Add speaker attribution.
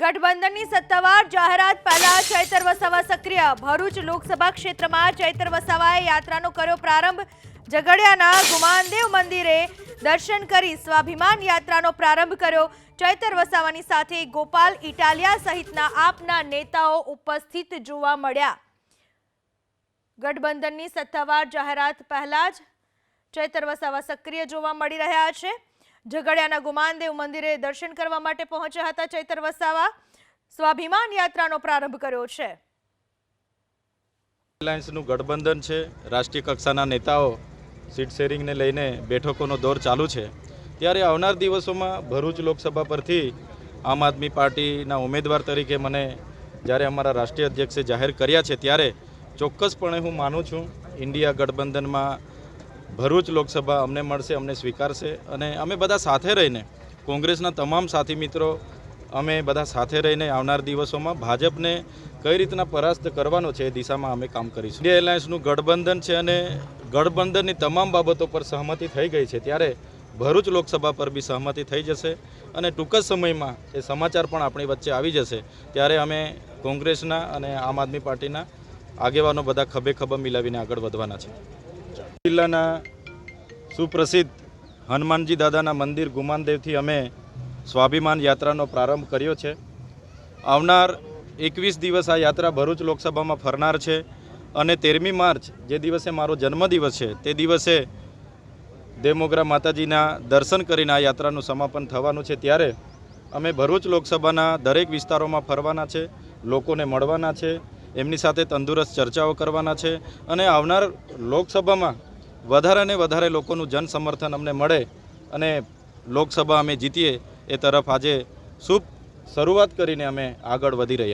Speaker 1: ગઠબંધનની સત્તાવાર જાહેરાત પહેલા ચૈતર વસાવા સક્રિય. ભરૂચ લોકસભા ક્ષેત્રમાં ચૈતર વસાવાએ યાત્રાનો કર્યો પ્રારંભ. ઝઘડિયાના ગુમાનદેવ મંદિરે દર્શન કરી સ્વાભિમાન યાત્રાનો પ્રારંભ કર્યો. ચૈતર વસાવાની સાથે ગોપાલ ઇટાલિયા સહિતના આપના નેતાઓ ઉપસ્થિત જોવા મળ્યા. ગઠબંધનની સત્તાવાર જાહેરાત પહેલા જ ચૈતર વસાવા સક્રિય જોવા મળી રહ્યા છે. ઝઘડિયાના ગુમાનદેવ મંદિરે દર્શન કરવા માટે પહોંચ્યા હતા ચૈતર વસાવા. સ્વાભિમાન યાત્રાનો પ્રારંભ કર્યો છે.
Speaker 2: રિલાયન્સનું ગઠબંધન છે. રાષ્ટ્રીય કક્ષાના નેતાઓ સીટ શેરિંગને લઈને બેઠકોનો દોર ચાલુ છે. ત્યારે આવનાર દિવસોમાં ભરૂચ લોકસભા પરથી આમ આદમી પાર્ટીના ઉમેદવાર તરીકે મને જ્યારે અમારા રાષ્ટ્રીય અધ્યક્ષે જાહેર કર્યા છે ત્યારે ચોક્કસપણે હું માનું છું, ઇન્ડિયા ગઠબંધનમાં ભરૂચ લોકસભા અમને મળશે, અમને સ્વીકારશે અને અમે બધા સાથે રહીને કોંગ્રેસના તમામ સાથી મિત્રો, અમે બધા સાથે રહીને આવનાર દિવસોમાં ભાજપને કઈ રીતના પરાસ્ત કરવાનો છે એ દિશામાં અમે કામ કરીશું. ઇન્ડિયા એલાયન્સનું ગઠબંધન છે અને ગઠબંધનની તમામ બાબતો પર સહમતિ થઈ ગઈ છે, ત્યારે ભરૂચ લોકસભા પર બી સહમતિ થઈ જશે અને ટૂંક જ સમયમાં એ સમાચાર પણ આપણી વચ્ચે આવી જશે. ત્યારે અમે કોંગ્રેસના અને આમ આદમી પાર્ટીના આગેવાનો બધા ખભે ખભા મિલાવીને આગળ વધવાના છે. જિલ્લાના સુપ્રસિદ્ધ હનુમાનજી દાદાના મંદિર ગુમાનદેવથી અમે સ્વાભિમાન યાત્રાનો પ્રારંભ કર્યો છે. આવનાર એકવીસ દિવસ આ યાત્રા ભરૂચ લોકસભામાં ફરનાર છે અને તેરમી માર્ચ, જે દિવસે મારો જન્મદિવસ છે, તે દિવસે દેમોગરા માતાજીના દર્શન કરીને આ યાત્રાનું સમાપન થવાનું છે. ત્યારે અમે ભરૂચ લોકસભાના દરેક વિસ્તારોમાં ફરવાના છે, લોકોને મળવાના છે, એમની સાથે તંદુરસ્ત ચર્ચાઓ કરવાના છે અને આવનાર લોકસભામાં વધારે ને વધારે લોકોનું જન સમર્થન અમને મળે અને લોકસભા અમે જીતીએ એ તરફ આજે શુભ શરૂઆત કરીને અમે આગળ વધી રહ્યા છીએ.